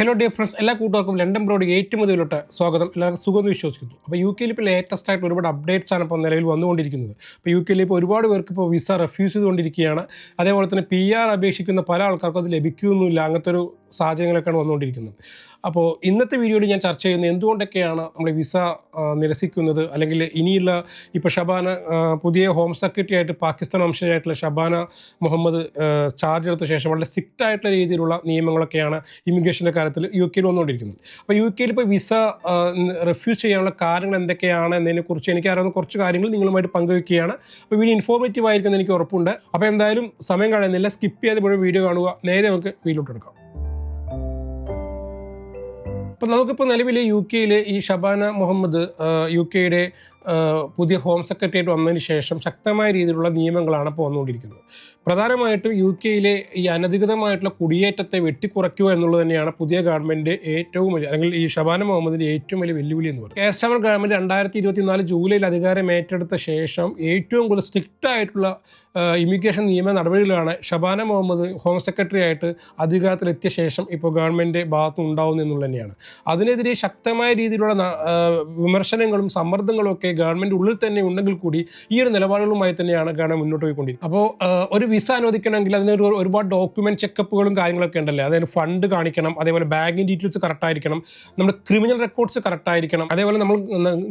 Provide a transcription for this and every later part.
Hello dear friends എല്ലാ കൂട്ടുകാർക്കും London broad ഏറ്റവും മുതലോട്ട് സ്വാഗതം. എല്ലാവർക്കും സുഖമെന്ന് വിശ്വസിക്കുന്നു. അപ്പോൾ യു കെയിൽ ഇപ്പോൾ ലേറ്റസ്റ്റ് ആയിട്ട് ഒരുപാട് അപ്ഡേറ്റ്സ് ആണ് ഇപ്പോൾ നിലവിൽ വന്നുകൊണ്ടിരിക്കുന്നത്. അപ്പോൾ യു കെയിൽ ഇപ്പോൾ ഒരുപാട് പേർക്ക് ഇപ്പോൾ വിസ റെഫ്യൂസ് ചെയ്തുകൊണ്ടിരിക്കുകയാണ്. അതേപോലെ തന്നെ പി ആർ അപേക്ഷിക്കുന്ന പല ആൾക്കാർക്കും അത് ലഭിക്കുന്നില്ല അങ്ങനത്തെ ഒരു സാഹചര്യങ്ങളൊക്കെയാണ് വന്നുകൊണ്ടിരിക്കുന്നത്. അപ്പോൾ ഇന്നത്തെ വീഡിയോയിൽ ഞാൻ ചർച്ച ചെയ്യുന്നത് എന്തുകൊണ്ടൊക്കെയാണ് നമ്മൾ വിസ നിരസിക്കുന്നത്? അല്ലെങ്കിൽ ഇനിയുള്ള ഇപ്പോൾ ഷബാന പുതിയ ഹോം സെക്രട്ടറി ആയിട്ട് പാകിസ്ഥാൻ വംശജയായിട്ടുള്ള ഷബാന മുഹമ്മദ് ചാർജ് എടുത്ത ശേഷം വളരെ സ്ട്രിക്റ്റ് ആയിട്ടുള്ള രീതിയിലുള്ള നിയമങ്ങളൊക്കെയാണ് ഇമിഗ്രേഷന്റെ കാര്യത്തിൽ യു കെയിൽ വന്നുകൊണ്ടിരിക്കുന്നത്. അപ്പോൾ യു കെയിൽ ഇപ്പോൾ വിസ റെഫ്യൂസ് ചെയ്യാനുള്ള കാര്യങ്ങൾ എന്തൊക്കെയാണ് എന്നതിനെക്കുറിച്ച് എനിക്ക് അറിയാവുന്ന കുറച്ച് കാര്യങ്ങൾ നിങ്ങളുമായിട്ട് പങ്കുവയ്ക്കുകയാണ്. അപ്പോൾ വീഡിയോ ഇൻഫോർമേറ്റീവ് ആയിരിക്കുമെന്ന് എനിക്ക് ഉറപ്പുണ്ട്. അപ്പോൾ എന്തായാലും സമയം കളയുന്നില്ല. സ്കിപ്പ് ചെയ്ത് വീഡിയോ കാണുക. നേരെ നമുക്ക് വീഡിയോട്ട് അപ്പോൾ നമുക്കിപ്പോൾ നിലവിൽ യു കെയിൽ ഈ ഷബാന മുഹമ്മദ് യു കെയുടെ പുതിയ ഹോം സെക്രട്ടറി ആയിട്ട് വന്നതിന് ശേഷം ശക്തമായ രീതിയിലുള്ള നിയമങ്ങളാണ് ഇപ്പോൾ വന്നുകൊണ്ടിരിക്കുന്നത് പ്രധാനമായിട്ടും യു കെയിലെ ഈ അനധികൃതമായിട്ടുള്ള കുടിയേറ്റത്തെ വെട്ടിക്കുറയ്ക്കുക എന്നുള്ളത് തന്നെയാണ് പുതിയ ഗവൺമെന്റ് ഏറ്റവും വലിയ അല്ലെങ്കിൽ ഈ ഷബാന മുഹമ്മദിന്റെ ഏറ്റവും വലിയ വെല്ലുവിളി എന്ന് പറയുന്നത്. കേസ്റ്റമർ ഗവൺമെന്റ് രണ്ടായിരത്തി ഇരുപത്തിനാല് ജൂലൈയിൽ അധികാരം ഏറ്റെടുത്ത ശേഷം ഏറ്റവും കൂടുതൽ സ്ട്രിക്റ്റ് ആയിട്ടുള്ള ഇമിഗ്രേഷൻ നിയമ നടപടികളാണ് ഷബാന മുഹമ്മദ് ഹോം സെക്രട്ടറി ആയിട്ട് അധികാരത്തിലെത്തിയ ശേഷം ഇപ്പോൾ ഗവൺമെന്റ് ഭാഗത്ത് ഉണ്ടാവുന്നു എന്നുള്ളത് തന്നെയാണ്. അതിനെതിരെ ശക്തമായ രീതിയിലുള്ള വിമർശനങ്ങളും സമ്മർദ്ദങ്ങളും ഒക്കെ ഗവൺമെന്റ് ഉള്ളിൽ തന്നെ ഉണ്ടെങ്കിൽ കൂടി ഈ ഒരു നിലപാടുകളുമായി തന്നെയാണ് ഗവൺമെന്റ് മുന്നോട്ട് പോയിക്കൊണ്ടിരിക്കുന്നത്. അപ്പോൾ ഒരു വിസ അനുവദിക്കണമെങ്കിൽ അതിന് ഒരുപാട് ഡോക്യുമെന്റ് ചെക്കപ്പുകളും കാര്യങ്ങളൊക്കെ ഉണ്ടല്ലേ? അതായത് ഫണ്ട് കാണിക്കണം അതേപോലെ ബാങ്കിങ് ഡീറ്റെയിൽസ് കറക്റ്റ് ആയിരിക്കണം നമ്മുടെ ക്രിമിനൽ റെക്കോർഡ്സ് കറക്റ്റ് ആയിരിക്കണം അതേപോലെ നമ്മൾ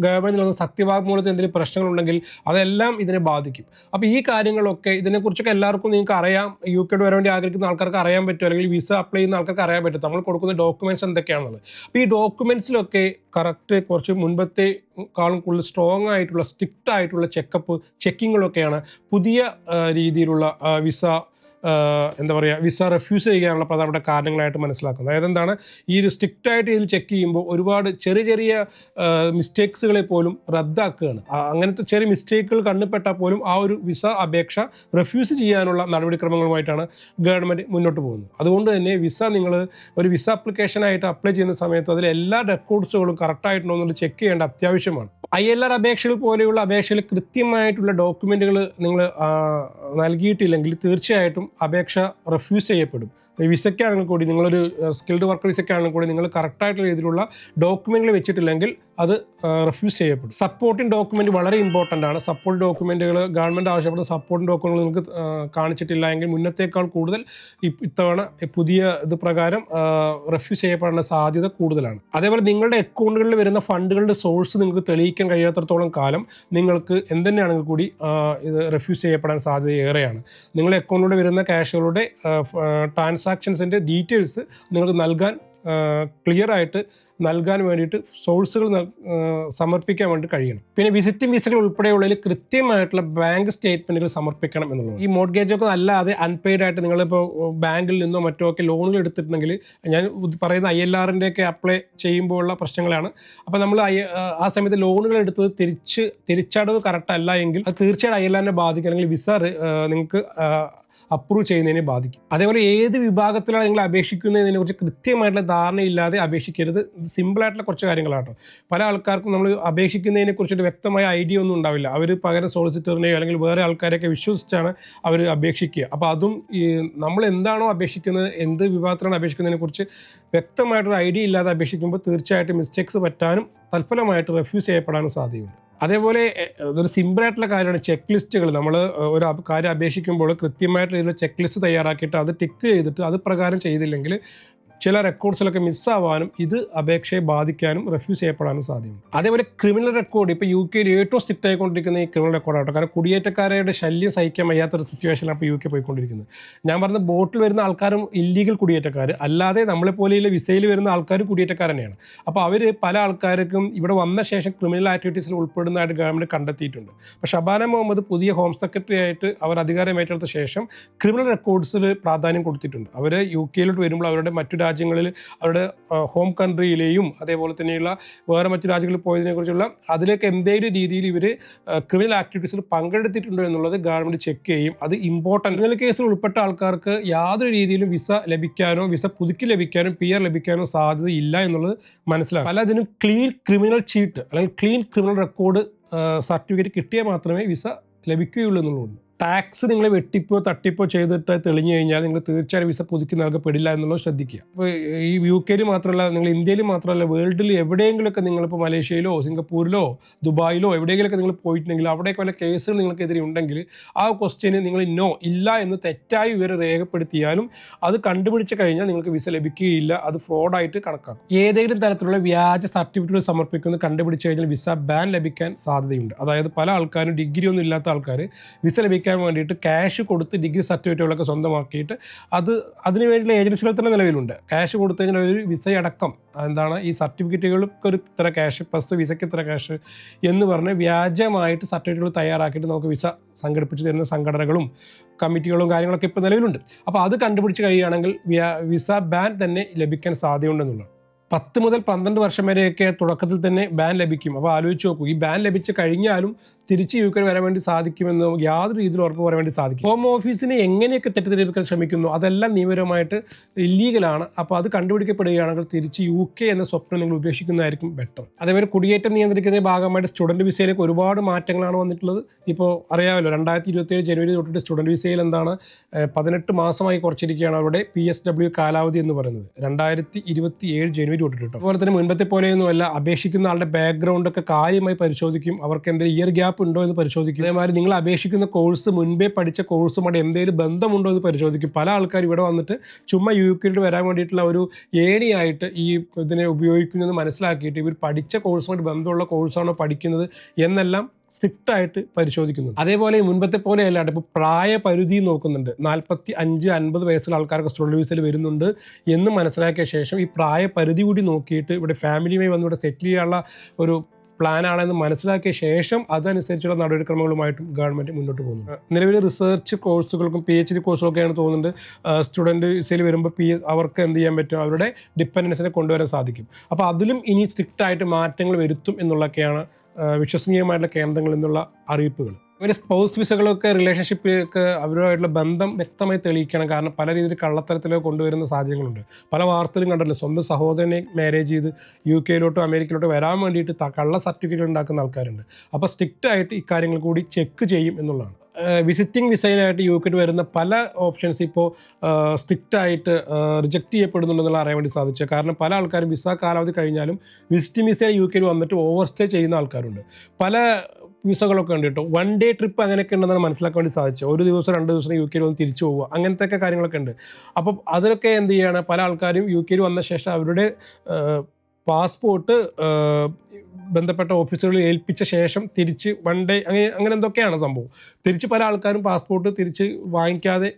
ഗവൺമെന്റിൽ നിന്ന് സത്യവാങ്മൂലത്തിൽ എന്തെങ്കിലും പ്രശ്നങ്ങളുണ്ടെങ്കിൽ അതെല്ലാം ഇതിനെ ബാധിക്കും. അപ്പോൾ ഈ കാര്യങ്ങളൊക്കെ ഇതിനെക്കുറിച്ചൊക്കെ എല്ലാവർക്കും നിങ്ങൾക്ക് അറിയാം. യു കെയുടെ വരാൻ വേണ്ടി ആഗ്രഹിക്കുന്ന ആൾക്കാർക്ക് അറിയാൻ പറ്റും. അല്ലെങ്കിൽ വിസ അപ്ലൈ ചെയ്യുന്ന ആൾക്കാർക്ക് അറിയാൻ പറ്റും. നമ്മൾ കൊടുക്കുന്ന ഡോക്യുമെന്റ്സ് എന്തൊക്കെയാണെന്നുള്ളത്. അപ്പോൾ ഈ ഡോക്യുമെന്റ്സിലൊക്കെ കറക്റ്റ് കുറച്ച് മുൻപത്തെ കാളും കൂടുതൽ സ്ട്രോങ് ആയിട്ടുള്ള സ്ട്രിക്റ്റ് ആയിട്ടുള്ള ചെക്കപ്പ് ചെക്കിങ്ങുകളൊക്കെയാണ് പുതിയ രീതിയിലുള്ള വിസ എന്താ പറയുക വിസ റെഫ്യൂസ് ചെയ്യാനുള്ള പ്രധാനപ്പെട്ട കാരണങ്ങളായിട്ട് മനസ്സിലാക്കുന്നത്. അതായത് എന്താണ് ഈ ഒരു സ്ട്രിക്റ്റായിട്ട് ഇതിൽ ചെക്ക് ചെയ്യുമ്പോൾ ഒരുപാട് ചെറിയ ചെറിയ മിസ്റ്റേക്സുകളെ പോലും റദ്ദാക്കുകയാണ്. അങ്ങനത്തെ ചെറിയ മിസ്റ്റേക്കുകൾ കണ്ണുപെട്ടാൽ പോലും ആ ഒരു വിസ അപേക്ഷ റെഫ്യൂസ് ചെയ്യാനുള്ള നടപടിക്രമങ്ങളുമായിട്ടാണ് ഗവൺമെന്റ് മുന്നോട്ട് പോകുന്നത്. അതുകൊണ്ട് തന്നെ വിസ നിങ്ങൾ ഒരു വിസ ആപ്ലിക്കേഷനായിട്ട് അപ്ലൈ ചെയ്യുന്ന സമയത്ത് അതിൽ എല്ലാ റെക്കോർഡ്സുകളും കറക്റ്റായിട്ടുണ്ടോ എന്നുള്ളത് ചെക്ക് ചെയ്യേണ്ട അത്യാവശ്യമാണ്. ഐ എൽ ആർ അപേക്ഷകൾ പോലെയുള്ള അപേക്ഷയിൽ കൃത്യമായിട്ടുള്ള ഡോക്യുമെന്റുകൾ നിങ്ങൾ നൽകിയിട്ടില്ലെങ്കിൽ തീർച്ചയായിട്ടും അപേക്ഷ റെഫ്യൂസ് ചെയ്യപ്പെടും. വിസയ്ക്കാണെങ്കിൽ കൂടി നിങ്ങളൊരു സ്കിൽഡ് വർക്കർ വിസയ്ക്കാണെങ്കിൽ കൂടി നിങ്ങൾ കറക്റ്റായിട്ടുള്ള രീതിയിലുള്ള ഡോക്യുമെന്റുകൾ വെച്ചിട്ടില്ലെങ്കിൽ അത് റിഫ്യൂസ് ചെയ്യപ്പെടും. സപ്പോർട്ടിങ് ഡോക്യുമെന്റ് വളരെ ഇമ്പോർട്ടന്റ് ആണ്. സപ്പോർട്ട് ഡോക്യുമെന്റുകൾ ഗവൺമെന്റ് ആവശ്യപ്പെടുന്ന സപ്പോർട്ടിംഗ് ഡോക്യുമെന്റുകൾ നിങ്ങൾക്ക് കാണിച്ചിട്ടില്ല എങ്കിൽ മുന്നത്തേക്കാൾ കൂടുതൽ ഇത്തവണ പുതിയ ഇത് പ്രകാരം റിഫ്യൂസ് ചെയ്യപ്പെടാനുള്ള സാധ്യത കൂടുതലാണ്. അതേപോലെ നിങ്ങളുടെ അക്കൗണ്ടുകളിൽ വരുന്ന ഫണ്ടുകളുടെ സോഴ്സ് നിങ്ങൾക്ക് തെളിയിക്കാൻ കഴിയാത്തടത്തോളം കാലം നിങ്ങൾക്ക് എന്തെന്നെയാണെങ്കിൽ കൂടി ഇത് റിഫ്യൂസ് ചെയ്യപ്പെടാൻ സാധ്യത ഏറെയാണ്. നിങ്ങളുടെ അക്കൗണ്ടിലൂടെ വരുന്ന ക്യാഷുകളുടെ ട്രാൻസാക്ഷൻസിന്റെ ഡീറ്റെയിൽസ് നിങ്ങൾക്ക് നൽകാൻ ക്ലിയർ ആയിട്ട് നൽകാൻ വേണ്ടിയിട്ട് സോഴ്സുകൾ സമർപ്പിക്കാൻ വേണ്ടി കഴിയണം. പിന്നെ വിസിറ്റിംഗ് വിസകൾ ഉൾപ്പെടെയുള്ളതിൽ കൃത്യമായിട്ടുള്ള ബാങ്ക് സ്റ്റേറ്റ്മെന്റുകൾ സമർപ്പിക്കണം എന്നുള്ളത് ഈ മോഡ്ഗേജ് ഒക്കെ അല്ലാതെ അൺപെയ്ഡ് ആയിട്ട് നിങ്ങളിപ്പോൾ ബാങ്കിൽ നിന്നോ മറ്റോ ഒക്കെ ലോണുകൾ എടുത്തിട്ടുണ്ടെങ്കിൽ ഞാൻ പറയുന്ന ഐ എൽ ആറിന്റെ ഒക്കെ അപ്ലൈ ചെയ്യുമ്പോഴുള്ള പ്രശ്നങ്ങളാണ്. അപ്പോൾ നമ്മൾ ആ സമയത്ത് ലോണുകൾ എടുത്തത് തിരിച്ച് തിരിച്ചടവ് കറക്റ്റ് അല്ല എങ്കിൽ അത് തീർച്ചയായിട്ടും ഐ എൽ ആറിനെ ബാധിക്കും. അല്ലെങ്കിൽ വിസ നിങ്ങൾക്ക് അപ്രൂവ് ചെയ്യുന്നതിനെ ബാധിക്കും. അതേപോലെ ഏത് വിഭാഗത്തിലാണ് നിങ്ങൾ അപേക്ഷിക്കുന്നതിനെ കുറിച്ച് കൃത്യമായിട്ടുള്ള ധാരണയില്ലാതെ അപേക്ഷിക്കരുത്. സിമ്പിളായിട്ടുള്ള കുറച്ച് കാര്യങ്ങളാട്ടോ പല ആൾക്കാർക്കും നമ്മൾ അപേക്ഷിക്കുന്നതിനെ കുറിച്ചൊരു വ്യക്തമായ ഐഡിയ ഒന്നും ഉണ്ടാവില്ല. അവർ പകരം സോളിസിറ്ററിനെയോ അല്ലെങ്കിൽ വേറെ ആൾക്കാരെയൊക്കെ വിശ്വസിച്ചാണ് അവർ അപേക്ഷിക്കുക. അപ്പോൾ അതും നമ്മൾ എന്താണോ അപേക്ഷിക്കുന്നത് എന്ത് വിഭാഗത്തിലാണ് അപേക്ഷിക്കുന്നതിനെ കുറിച്ച് വ്യക്തമായിട്ടൊരു ഐഡിയ ഇല്ലാതെ അപേക്ഷിക്കുമ്പോൾ തീർച്ചയായിട്ടും മിസ്റ്റേക്സ് പറ്റാനും തൽഫലമായിട്ട് റെഫ്യൂസ് ചെയ്യപ്പെടാനും സാധ്യതയുണ്ട്. അതേപോലെ ഇതൊരു സിമ്പിളായിട്ടുള്ള കാര്യമാണ് ചെക്ക് ലിസ്റ്റുകൾ നമ്മൾ ഒരു കാര്യം അപേക്ഷിക്കുമ്പോൾ കൃത്യമായിട്ട് ഇതിൽ ചെക്ക് ലിസ്റ്റ് തയ്യാറാക്കിയിട്ട് അത് ടിക്ക് ചെയ്തിട്ട് അത് പ്രകാരം ചെയ്തില്ലെങ്കിൽ ചില റെക്കോർഡ്സിലൊക്കെ മിസ്സാവാനും ഇത് അപേക്ഷയെ ബാധിക്കാനും റെഫ്യൂസ് ചെയ്യപ്പെടാനും സാധ്യതയുണ്ട് അതേപോലെ ക്രിമിനൽ റെക്കോർഡ് ഇപ്പോൾ യു കെയിൽ ഏറ്റവും സ്ട്രിക്റ്റ് ആയിക്കൊണ്ടിരിക്കുന്ന ഈ ക്രിമിനൽ റെക്കോർഡാട്ടോ കാരണം കുടിയേറ്റക്കാരുടെ ശല്യം സഹിക്കാൻ വയ്യാത്തൊരു സിറ്റുവേഷനാണ് ഇപ്പോൾ യു കെ പോയിക്കൊണ്ടിരിക്കുന്നത്. ഞാൻ പറഞ്ഞ ബോട്ടിൽ വരുന്ന ആൾക്കാരും ഇല്ലീഗൽ കുടിയേറ്റക്കാർ അല്ലാതെ നമ്മളെ പോലെയുള്ള വിസയിൽ വരുന്ന ആൾക്കാർ കുടിയേറ്റക്കാർ തന്നെയാണ്. അപ്പോൾ അവർ പല ആൾക്കാർക്കും ഇവിടെ വന്ന ശേഷം ക്രിമിനൽ ആക്ടിവിറ്റീസിൽ ഉൾപ്പെടുന്നതായിട്ട് ഗവൺമെന്റ് കണ്ടെത്തിയിട്ടുണ്ട്. അപ്പോൾ ഷബാന മുഹമ്മദ് പുതിയ ഹോം സെക്രട്ടറി ആയിട്ട് അവർ അധികാരം ഏറ്റെടുത്ത ശേഷം ക്രിമിനൽ റെക്കോർഡ്സിൽ പ്രാധാന്യം കൊടുത്തിട്ടുണ്ട്. അവർ യു കെയിലോട്ട് വരുമ്പോൾ അവരുടെ മറ്റു രാജ്യങ്ങളിൽ അവരുടെ ഹോം കൺട്രിയിലെയും അതേപോലെ തന്നെയുള്ള വേറെ മറ്റു രാജ്യങ്ങളിൽ പോയതിനെക്കുറിച്ചുള്ള അതിലേക്ക് എന്തെങ്കിലും രീതിയിൽ ഇവർ ക്രിമിനൽ ആക്ടിവിറ്റീസിൽ പങ്കെടുത്തിട്ടുണ്ടോ എന്നുള്ളത് ഗവൺമെന്റ് ചെക്ക് ചെയ്യും. അത് ഇമ്പോർട്ടന്റ് ക്രിമിനൽ കേസിൽ ഉൾപ്പെട്ട ആൾക്കാർക്ക് യാതൊരു രീതിയിലും വിസ ലഭിക്കാനോ വിസ പുതുക്കി ലഭിക്കാനോ പി ആർ ലഭിക്കാനോ സാധ്യതയില്ല എന്നുള്ളത് മനസ്സിലാക്കും. പലതിനും ക്ലീൻ ക്രിമിനൽ ചീട്ട് അല്ലെങ്കിൽ ക്ലീൻ ക്രിമിനൽ റെക്കോർഡ് സർട്ടിഫിക്കറ്റ് കിട്ടിയാൽ മാത്രമേ വിസ ലഭിക്കുകയുള്ളൂ എന്നുള്ളതുണ്ട്. ടാക്സ് നിങ്ങൾ വെട്ടിപ്പോ തട്ടിപ്പോ ചെയ്തിട്ട് തെളിഞ്ഞു കഴിഞ്ഞാൽ നിങ്ങൾ തീർച്ചയായും വിസ പുതുക്കി നൽകപ്പെടില്ല എന്നുള്ളത് ശ്രദ്ധിക്കുക. അപ്പോൾ ഈ യു കെയിൽ മാത്രമല്ല നിങ്ങൾ ഇന്ത്യയിൽ മാത്രമല്ല വേൾഡിൽ എവിടെയെങ്കിലുമൊക്കെ നിങ്ങളിപ്പോൾ മലേഷ്യയിലോ സിംഗപ്പൂരിലോ ദുബായിലോ എവിടെയെങ്കിലുമൊക്കെ നിങ്ങൾ പോയിട്ടുണ്ടെങ്കിൽ അവിടെയൊക്കെ വല്ല കേസുകൾ നിങ്ങൾക്കെതിരെ ഉണ്ടെങ്കിൽ ആ ക്വസ്റ്റ്യന് നിങ്ങൾ നോ ഇല്ല എന്ന് തെറ്റായി വിവരം രേഖപ്പെടുത്തിയാലും അത് കണ്ടുപിടിച്ച് കഴിഞ്ഞാൽ നിങ്ങൾക്ക് വിസ ലഭിക്കുകയില്ല അത് ഫ്രോഡായിട്ട് കണക്കാക്കും. ഏതെങ്കിലും തരത്തിലുള്ള വ്യാജ സർട്ടിഫിക്കറ്റ് സമർപ്പിക്കുന്നത് കണ്ടുപിടിച്ച് കഴിഞ്ഞാൽ വിസ ബാൻ ലഭിക്കാൻ സാധ്യതയുണ്ട്. അതായത് പല ആൾക്കാരും ഡിഗ്രി ഒന്നും ഇല്ലാത്ത ആൾക്കാർ വിസ ലഭിക്കാൻ വേണ്ടിയിട്ട് ക്യാഷ് കൊടുത്ത് ഡിഗ്രി സർട്ടിഫിക്കറ്റുകളൊക്കെ സ്വന്തമാക്കിയിട്ട് അത് അതിന് വേണ്ടിയുള്ള ഏജൻസികൾ തന്നെ നിലവിലുണ്ട്. ക്യാഷ് കൊടുത്തു കഴിഞ്ഞാൽ ഒരു വിസയടക്കം എന്താണ് ഈ സർട്ടിഫിക്കറ്റുകൾക്ക് ഒരു ഇത്ര ക്യാഷ് പ്ലസ് വിസയ്ക്ക് ഇത്ര ക്യാഷ് എന്ന് പറഞ്ഞ് വ്യാജമായിട്ട് സർട്ടിഫിക്കറ്റുകൾ തയ്യാറാക്കിയിട്ട് നമുക്ക് വിസ സംഘടിപ്പിച്ച് തരുന്ന സംഘടനകളും കമ്മിറ്റികളും കാര്യങ്ങളൊക്കെ ഇപ്പോൾ നിലവിലുണ്ട്. അപ്പോൾ അത് കണ്ടുപിടിച്ച് കഴിയുകയാണെങ്കിൽ വിസ ബാൻ തന്നെ ലഭിക്കാൻ സാധ്യതയുണ്ടെന്നുള്ളത് പത്ത് മുതൽ പന്ത്രണ്ട് വർഷം വരെയൊക്കെ തുടക്കത്തിൽ തന്നെ ബാൻ ലഭിക്കും. അപ്പോൾ ആലോചിച്ച് നോക്കൂ. ഈ ബാൻ ലഭിച്ച് കഴിഞ്ഞാലും തിരിച്ച് യു കെ വരാൻ വേണ്ടി സാധിക്കുമെന്ന് യാതൊരു രീതിയിൽ ഉറപ്പ് പറയാൻ വേണ്ടി സാധിക്കും ഹോം ഓഫീസിനെ എങ്ങനെയൊക്കെ തെറ്റിദ്ധരിപ്പിക്കാൻ ശ്രമിക്കുന്നു? അതെല്ലാം നിയമപരമായിട്ട് ഇല്ലീഗലാണ് അപ്പോൾ അത് കണ്ടുപിടിക്കപ്പെടുകയാണെങ്കിൽ തിരിച്ച് യു കെ എന്ന സ്വപ്നം നിങ്ങൾ ഉപേക്ഷിക്കുന്നതായിരിക്കും ബെറ്റർ അതേപോലെ കുടിയേറ്റം നിയന്ത്രിക്കുന്നതിന് ഭാഗമായിട്ട് സ്റ്റുഡന്റ് വിസയിലേക്ക് ഒരുപാട് മാറ്റങ്ങളാണ് വന്നിട്ടുള്ളത്. ഇപ്പോൾ അറിയാമല്ലോ രണ്ടായിരത്തി ഇരുപത്തിയേഴ് ജനുവരി തൊട്ടിട്ട് സ്റ്റുഡന്റ് വിസയിൽ എന്താണ് പതിനെട്ട് മാസമായി കുറച്ചിരിക്കുകയാണ് അവരുടെ പി എസ് ഡബ്ല്യു കാലാവധി എന്ന് പറയുന്നത്. രണ്ടായിരത്തി ഇരുപത്തി ഏഴ് ജനുവരി തൊട്ടിട്ട്. അതുപോലെ തന്നെ മുൻപത്തെ പോലെയൊന്നുമല്ല അപേക്ഷിക്കുന്ന ആളുടെ ബാക്ക്ഗ്രൗണ്ട് ഒക്കെ കാര്യമായി പരിശോധിക്കും. അവർക്ക് എന്തെങ്കിലും ഇയർ ഗ്യാപ്പ് ഉണ്ടോ എന്ന് പരിശോധിക്കും. അതേമാതിരി നിങ്ങൾ അപേക്ഷിക്കുന്ന കോഴ്സ് മുൻപേ പഠിച്ച കോഴ്സുമായിട്ട് എന്തെങ്കിലും ബന്ധമുണ്ടോ എന്ന് പരിശോധിക്കും. പല ആൾക്കാർ ഇവിടെ വന്നിട്ട് ചുമ്മാ യു കെയിൽ വരാൻ വേണ്ടിയിട്ടുള്ള ഒരു ഏണിയായിട്ട് ഈ ഇതിനെ ഉപയോഗിക്കുന്നത് മനസ്സിലാക്കിയിട്ട് ഇവർ പഠിച്ച കോഴ്സുമായിട്ട് ബന്ധമുള്ള കോഴ്സാണോ പഠിക്കുന്നത് എന്നെല്ലാം സ്ട്രിക്റ്റ് ആയിട്ട് പരിശോധിക്കുന്നു അതേപോലെ മുൻപത്തെ പോലെ അല്ലാണ്ട് ഇപ്പോൾ പ്രായപരിധി നോക്കുന്നുണ്ട്. നാൽപ്പത്തി അഞ്ച് അൻപത് വയസ്സുള്ള ആൾക്കാർക്ക് സ്റ്റുഡന്റ് വിസയിൽ വരുന്നുണ്ട് എന്ന് മനസ്സിലാക്കിയ ശേഷം ഈ പ്രായപരിധി കൂടി നോക്കിയിട്ട് ഇവിടെ ഫാമിലിയുമായി വന്ന് ഇവിടെ സെറ്റിൽ ചെയ്യാനുള്ള ഒരു പ്ലാനാണെന്ന് മനസ്സിലാക്കിയ ശേഷം അതനുസരിച്ചുള്ള നടപടിക്രമങ്ങളുമായിട്ടും ഗവൺമെന്റ് മുന്നോട്ട് പോകുന്നു നിലവിൽ റിസർച്ച് കോഴ്സുകൾക്കും പി എച്ച് ഡി കോഴ്സുകളൊക്കെയാണ് തോന്നുന്നുണ്ട്. സ്റ്റുഡന്റ് വിസയിൽ വരുമ്പോൾ പി അവർക്ക് എന്ത് ചെയ്യാൻ പറ്റും? അവരുടെ ഡിപ്പെൻഡൻസിനെ കൊണ്ടുവരാൻ സാധിക്കും. അപ്പോൾ അതിലും ഇനി സ്ട്രിക്റ്റായിട്ട് മാറ്റങ്ങൾ വരുത്തും എന്നുള്ളതൊക്കെയാണ് വിശ്വസനീയമായിട്ടുള്ള കേന്ദ്രങ്ങളിൽ നിന്നുള്ള അറിയിപ്പുകൾ. ഇവർ സ്പൗസ് വിസകളൊക്കെ റിലേഷൻഷിപ്പ് ഒക്കെ അവരുമായിട്ടുള്ള ബന്ധം വ്യക്തമായി തെളിയിക്കണം. കാരണം പല രീതിയിൽ കള്ളത്തരത്തിലേക്ക് കൊണ്ടുവരുന്ന സാഹചര്യങ്ങളുണ്ട്. പല വാർത്തയിലും കണ്ടല്ലോ സ്വന്തം സഹോദരനെ മാരേജ് ചെയ്ത് യു കെയിലോട്ടോ അമേരിക്കയിലോട്ടോ വരാൻ വേണ്ടിയിട്ട് കള്ള സർട്ടിഫിക്കറ്റ് ഉണ്ടാക്കുന്ന ആൾക്കാരുണ്ട്. അപ്പോൾ സ്ട്രിക്റ്റ് ആയിട്ട് ഇക്കാര്യങ്ങൾ കൂടി ചെക്ക് ചെയ്യും എന്നുള്ളതാണ്. വിസിറ്റിംഗ് വിസയിലായിട്ട് യു കെയിൽ വരുന്ന പല ഓപ്ഷൻസ് ഇപ്പോൾ സ്ട്രിക്റ്റായിട്ട് റിജക്റ്റ് ചെയ്യപ്പെടുന്നുണ്ടെന്നുള്ള അറിയാൻ വേണ്ടി സാധിച്ചു കാരണം പല ആൾക്കാരും വിസ കാലാവധി കഴിഞ്ഞാലും വിസിറ്റിംഗ് വിസയിൽ യു കെയിൽ വന്നിട്ട് ഓവർ സ്റ്റേ ചെയ്യുന്ന ആൾക്കാരുണ്ട്. പല വിസകളൊക്കെ ഉണ്ട് കേട്ടോ വൺ ഡേ ട്രിപ്പ് അങ്ങനെയൊക്കെ ഉണ്ടെന്നാണ് മനസ്സിലാക്കാൻ വേണ്ടി സാധിച്ചത്. ഒരു ദിവസം രണ്ട് ദിവസം യു കെയിൽ വന്ന് തിരിച്ചു പോവുക. അങ്ങനത്തെ ഒക്കെ കാര്യങ്ങളൊക്കെ ഉണ്ട്. അപ്പം അതിലൊക്കെ എന്ത് ചെയ്യാണ്? പല ആൾക്കാരും യു കെയിൽ വന്ന ശേഷം അവരുടെ പാസ്പോർട്ട് ബന്ധപ്പെട്ട ഓഫീസുകളിൽ ഏൽപ്പിച്ച ശേഷം തിരിച്ച് വൺ ഡേ അങ്ങനെ അങ്ങനെ എന്തൊക്കെയാണ് സംഭവം? തിരിച്ച് പല ആൾക്കാരും പാസ്പോർട്ട് തിരിച്ച് വാങ്ങിക്കാതെ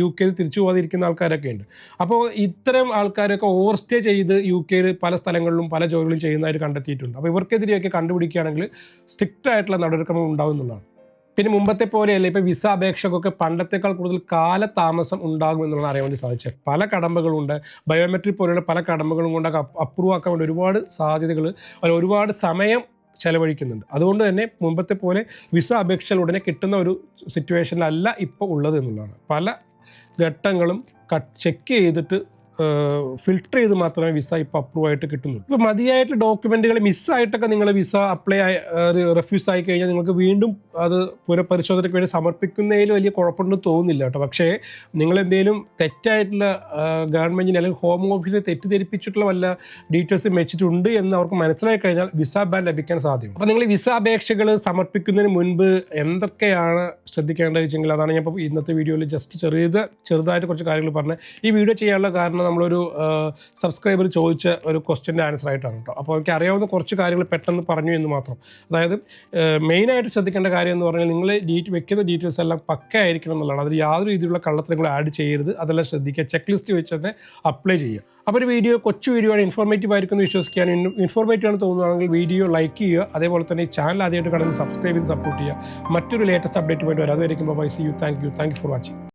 യു കെയിൽ തിരിച്ചു പോകാതിരിക്കുന്ന ആൾക്കാരൊക്കെ ഉണ്ട്. അപ്പോൾ ഇത്തരം ആൾക്കാരൊക്കെ ഓവർ സ്റ്റേ ചെയ്ത് യു കെയിൽ പല സ്ഥലങ്ങളിലും പല ജോലികളും ചെയ്യുന്നതായിട്ട് കണ്ടെത്തിയിട്ടുണ്ട്. അപ്പോൾ ഇവർക്കെതിരെയൊക്കെ കണ്ടുപിടിക്കുകയാണെങ്കിൽ സ്ട്രിക്റ്റ് ആയിട്ടുള്ള നടപടിക്രമം ഉണ്ടാവും എന്നുള്ളതാണ്. പിന്നെ മുമ്പത്തെ പോലെയല്ല ഇപ്പോൾ വിസ അപേക്ഷകൊക്കെ പണ്ടത്തേക്കാൾ കൂടുതൽ കാലതാമസം ഉണ്ടാകും എന്നുള്ളത് അറിയാൻ വേണ്ടി സാധിച്ചത്. പല കടമ്പകളുണ്ട് ബയോമെട്രിക് പോലെയുള്ള പല കടമ്പകളും കൊണ്ടൊക്കെ അപ്രൂവ് ആക്കാൻ വേണ്ടി ഒരുപാട് സാധ്യതകൾ ഒരുപാട് സമയം ചെലവഴിക്കുന്നുണ്ട്. അതുകൊണ്ട് തന്നെ മുമ്പത്തെ പോലെ വിസ അപേക്ഷകൾ ഉടനെ കിട്ടുന്ന ഒരു സിറ്റുവേഷനിലല്ല ഇപ്പോൾ ഉള്ളത് എന്നുള്ളതാണ്. പല ഘട്ടങ്ങളും ചെക്ക് ചെയ്തിട്ട് ഫിൽട്ടർ ചെയ്ത് മാത്രമേ വിസ ഇപ്പോൾ അപ്രൂവ് ആയിട്ട് കിട്ടുന്നുള്ളൂ. ഇപ്പോൾ മതിയായിട്ട് ഡോക്യുമെന്റുകൾ മിസ്സായിട്ടൊക്കെ നിങ്ങൾ വിസ അപ്ലൈ ആയി റെഫ്യൂസ് ആയി കഴിഞ്ഞാൽ നിങ്ങൾക്ക് വീണ്ടും അത് പുനഃപരിശോധനയ്ക്ക് വേണ്ടി സമർപ്പിക്കുന്നതിൽ വലിയ കുഴപ്പമുണ്ടെന്ന് തോന്നുന്നില്ല കേട്ടോ. പക്ഷേ നിങ്ങൾ എന്തെങ്കിലും തെറ്റായിട്ടുള്ള ഗവൺമെന്റിനെ അല്ലെങ്കിൽ ഹോം ഓഫീസിനെ തെറ്റിദ്ധരിപ്പിച്ചിട്ടുള്ള വല്ല ഡീറ്റെയിൽസ് വെച്ചിട്ടുണ്ട് എന്ന് അവർക്ക് മനസ്സിലായി കഴിഞ്ഞാൽ വിസ ബാൻ ലഭിക്കാൻ സാധ്യത അപ്പോൾ നിങ്ങൾ വിസ അപേക്ഷകൾ സമർപ്പിക്കുന്നതിന് മുൻപ് എന്തൊക്കെയാണ് ശ്രദ്ധിക്കേണ്ടത് വെച്ചെങ്കിൽ അതാണ് ഞാൻ ഇപ്പോൾ ഇന്നത്തെ വീഡിയോയിൽ ജസ്റ്റ് ചെറിയത് ചെറുതായിട്ട് കുറച്ച് കാര്യങ്ങൾ പറഞ്ഞത്. ഈ വീഡിയോ ചെയ്യാനുള്ള കാരണം നമ്മളൊരു സബ്സ്ക്രൈബർ ചോദിച്ച ഒരു ക്വസ്റ്റ്യന്റെ ആൻസർ ആയിട്ടാണ് കേട്ടോ. അപ്പോൾ എനിക്ക് അറിയാവുന്ന കുറച്ച് കാര്യങ്ങൾ പെട്ടെന്ന് പറഞ്ഞു എന്ന് മാത്രം. അതായത് മെയിനായിട്ട് ശ്രദ്ധിക്കേണ്ട കാര്യം എന്ന് പറഞ്ഞാൽ നിങ്ങൾ ഡീറ്റ് വെക്കുന്ന ഡീറ്റെയിൽസ് എല്ലാം പക്ക ആയിരിക്കണം എന്നുള്ളതാണ്. അതിൽ യാതൊരു രീതിയിലുള്ള കള്ളത്തരങ്ങൾ ആഡ് ചെയ്യരുത്. അതെല്ലാം ശ്രദ്ധിക്കുക. ചെക്ക് ലിസ്റ്റ് വെച്ച് തന്നെ അപ്ലൈ ചെയ്യുക. അപ്പോൾ ഒരു വീഡിയോ കൊച്ചു വീഡിയോ ആണ്. ഇൻഫോർമേറ്റീവ് ആയിരിക്കും വിശ്വസിക്കാൻ ഇൻഫോർമേറ്റീവ് ആണ് തോന്നുകയാണെങ്കിൽ വീഡിയോ ലൈക്ക് ചെയ്യുക. അതേപോലെ തന്നെ ഈ ചാനൽ ആദ്യമായിട്ട് കടന്ന് സബ്സ്ക്രൈബ് ചെയ്ത് സപ്പോർട്ട് ചെയ്യുക. മറ്റൊരു ലേറ്റസ്റ്റ് അപ്ഡേറ്റുമായിട്ട് വരാതെ വരയ്ക്കുമ്പോൾ bye see you thank you thank you for watching